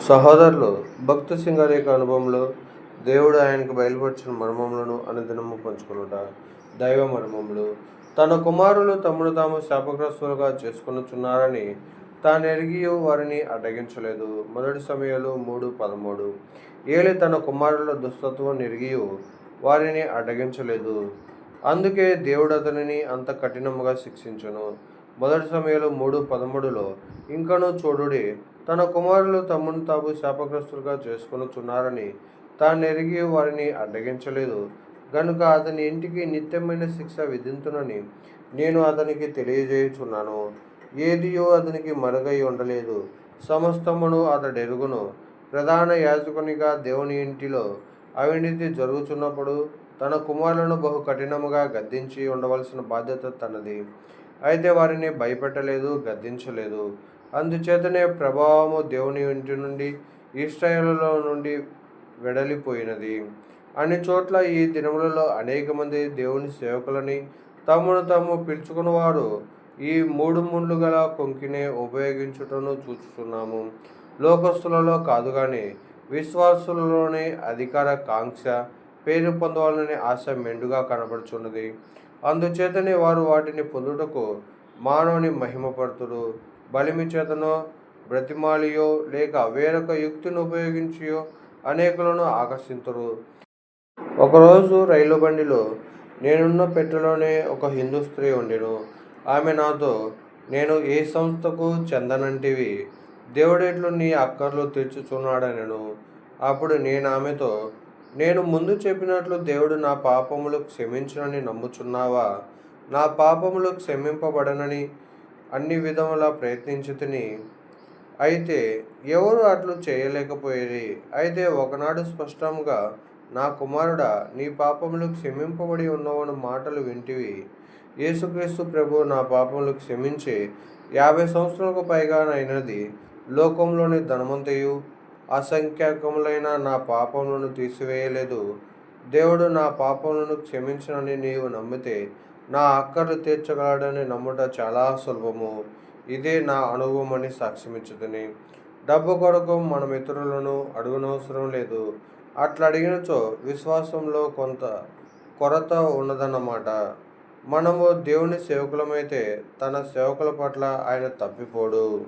సహోదరులు భక్త యొక్క అనుభవంలో దేవుడు ఆయనకు బయలుపరిచిన మర్మములను అనుదినము పంచుకొనుట దైవ మర్మములు. తన కుమారులు తమను తాము శాపగ్రస్తులుగా చేసుకొనుచున్నారని తాను ఎరిగి వారిని అడ్డగించలేదు. మొదటి సమయంలో మూడు పదమూడు. ఏలి తన కుమారుల దుస్తత్వం ఎరిగి వారిని అడ్డగించలేదు. అందుకే దేవుడు అతనిని అంత కఠినముగా శిక్షించును. మొదటి సమయంలో మూడు పదమూడులో ఇంకనూ చూడుడి తన కుమారులు తమ్మును తాము శాపగ్రస్తులుగా చేసుకొనుచున్నారని తాను ఎరిగి వారిని అడ్డగించలేదు. గనుక అతని ఇంటికి నిత్యమైన శిక్ష విధింతునని నేను అతనికి తెలియజేయుచున్నాను. ఏదియో అతనికి మరుగై ఉండలేదు. సమస్తమును అతడెరుగును. ప్రధాన యాజకునిగా దేవుని ఇంటిలో అవినీతి జరుగుతున్నప్పుడు తన కుమారులను బహు కఠినముగా గద్దించి ఉండవలసిన బాధ్యత తనది. అయితే వారిని భయపెట్టలేదు గద్దించలేదు. అందుచేతనే ప్రభావము దేవుని ఇంటి నుండి ఇస్రాయేలులో నుండి వెడలిపోయినది. అన్ని చోట్ల ఈ దినములలో అనేక మంది దేవుని సేవకులని తమను తాము పిలుచుకున్నవారు ఈ మూడు ముండ్లు గల కొంకినే ఉపయోగించుటను చూస్తున్నాము లోకస్తులలో కాదు కానీ విశ్వాసులలోనే అధికార కాంక్ష పేరు పొందవాలనే ఆశ మెండుగా కనబడుచున్నది. అందుచేతనే వారు వాటిని పొందుటకు మానవుని మహిమపడుతురు. బలిమి చేతనో బ్రతిమాలియో లేక వేరొక యుక్తిని ఉపయోగించియో అనేకులను ఆకర్షింతురు. ఒకరోజు రైలు బండిలో నేనున్న పెట్టెలోనే ఒక హిందూ స్త్రీ ఉండెను. ఆమె నాతో నేను ఏ సంస్థకు చెందనంటివి? దేవుడేట్లు నీ అక్కర్లు తీర్చుచున్నాడనెను. అప్పుడు నేను ఆమెతో నేను ముందు చెప్పినట్లు దేవుడు నా పాపములు క్షమించునని నమ్ముచున్నావా? నా పాపములు క్షమింపబడనని అన్ని విధములా ప్రయత్నించుతుని అయితే ఎవరు అట్లు చేయలేకపోయేది? అయితే ఒకనాడు స్పష్టంగా నా కుమారుడా నీ పాపములు క్షమింపబడి ఉన్నవని మాటలు వింటివి. యేసుక్రీస్తు ప్రభు నా పాపములు క్షమించి యాభై సంవత్సరాలకు పైగా అయినది లోకంలోని ధనమంతయు అసంఖ్యాకములైన నా పాపములను తీసివేయలేదు. దేవుడు నా పాపములను క్షమించనని నీవు నమ్మితే నా అక్కర్లు తీర్చగలడని నమ్ముట చాలా సులభము. ఇదే నా అనుభవం అని సాక్ష్యమిచ్చుదని. డబ్బు కొరకు మనం ఇతరులను అడుగునవసరం లేదు. అట్లా అడిగినచో విశ్వాసంలో కొంత కొరత ఉన్నదన్నమాట. మనము దేవుని సేవకులమైతే తన సేవకుల పట్ల ఆయన తప్పిపోడు.